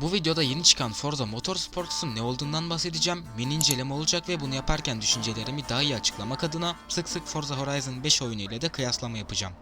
Bu videoda yeni çıkan Forza Motorsports'un ne olduğundan bahsedeceğim, mini inceleme olacak ve bunu yaparken düşüncelerimi daha iyi açıklamak adına sık sık Forza Horizon 5 oyunu ile de kıyaslama yapacağım.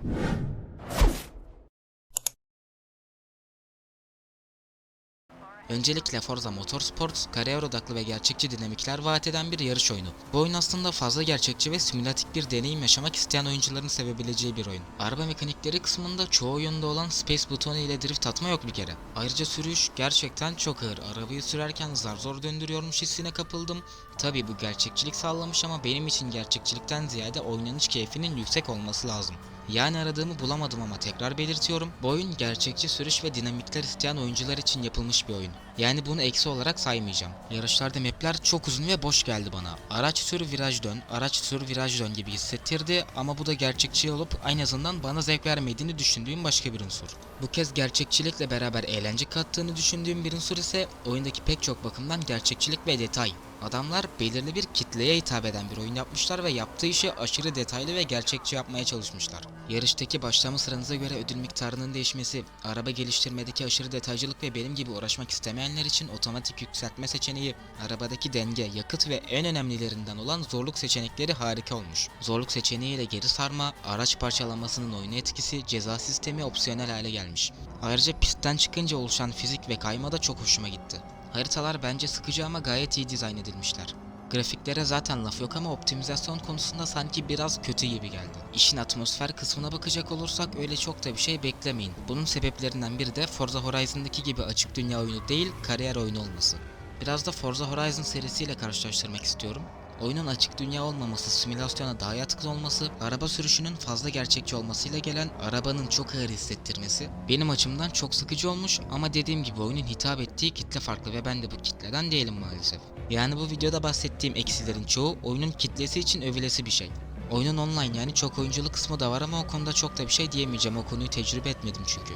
Öncelikle Forza Motorsports, kariyer odaklı ve gerçekçi dinamikler vaat eden bir yarış oyunu. Bu oyun aslında fazla gerçekçi ve simülatik bir deneyim yaşamak isteyen oyuncuların sevebileceği bir oyun. Araba mekanikleri kısmında çoğu oyunda olan Space butonu ile drift atma yok bir kere. Ayrıca sürüş gerçekten çok ağır. Arabayı sürerken zar zor döndürüyormuş hissine kapıldım. Tabi bu gerçekçilik sağlamış ama benim için gerçekçilikten ziyade oynanış keyfinin yüksek olması lazım. Yani aradığımı bulamadım ama tekrar belirtiyorum. Bu oyun gerçekçi sürüş ve dinamikler isteyen oyuncular için yapılmış bir oyun. Yani bunu eksi olarak saymayacağım. Yarışlarda mapler çok uzun ve boş geldi bana. Araç sür viraj dön, araç sür viraj dön gibi hissettirdi ama bu da gerçekçi olup en azından bana zevk vermediğini düşündüğüm başka bir unsur. Bu kez gerçekçilikle beraber eğlence kattığını düşündüğüm bir unsur ise oyundaki pek çok bakımdan gerçekçilik ve detay. Adamlar belirli bir kitleye hitap eden bir oyun yapmışlar ve yaptığı işi aşırı detaylı ve gerçekçi yapmaya çalışmışlar. Yarıştaki başlama sıranıza göre ödül miktarının değişmesi, araba geliştirmedeki aşırı detaycılık ve benim gibi uğraşmak istemeyenler için otomatik yükseltme seçeneği, arabadaki denge, yakıt ve en önemlilerinden olan zorluk seçenekleri harika olmuş. Zorluk seçeneğiyle geri sarma, araç parçalamasının oyuna etkisi, ceza sistemi opsiyonel hale gelmiş. Ayrıca pistten çıkınca oluşan fizik ve kayma da çok hoşuma gitti. Haritalar bence sıkıcı ama gayet iyi dizayn edilmişler. Grafiklere zaten laf yok ama optimizasyon konusunda sanki biraz kötü gibi geldi. İşin atmosfer kısmına bakacak olursak öyle çok da bir şey beklemeyin. Bunun sebeplerinden biri de Forza Horizon'daki gibi açık dünya oyunu değil, kariyer oyunu olması. Biraz da Forza Horizon serisiyle karşılaştırmak istiyorum. Oyunun açık dünya olmaması, simülasyona daha yatkın olması, araba sürüşünün fazla gerçekçi olmasıyla gelen arabanın çok ağır hissettirmesi benim açımdan çok sıkıcı olmuş ama dediğim gibi oyunun hitap ettiği kitle farklı ve ben de bu kitleden değilim maalesef. Yani bu videoda bahsettiğim eksilerin çoğu oyunun kitlesi için övülesi bir şey. Oyunun online yani çok oyunculu kısmı da var ama o konuda çok da bir şey diyemeyeceğim o konuyu tecrübe etmedim çünkü.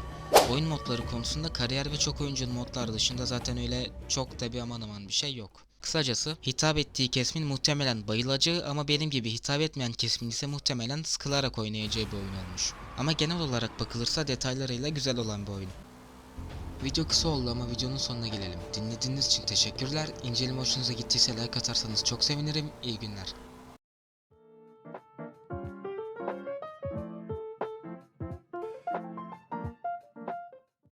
Oyun modları konusunda kariyer ve çok oyunculu modlar dışında zaten öyle çok da bir aman aman bir şey yok. Kısacası hitap ettiği kesmin muhtemelen bayılacağı ama benim gibi hitap etmeyen kesmin ise muhtemelen sıkılarak oynayacağı bir oyun olmuş. Ama genel olarak bakılırsa detaylarıyla güzel olan bir oyun. Video kısa oldu ama videonun sonuna gelelim. Dinlediğiniz için teşekkürler. İnceleme hoşunuza gittiyse like atarsanız çok sevinirim. İyi günler.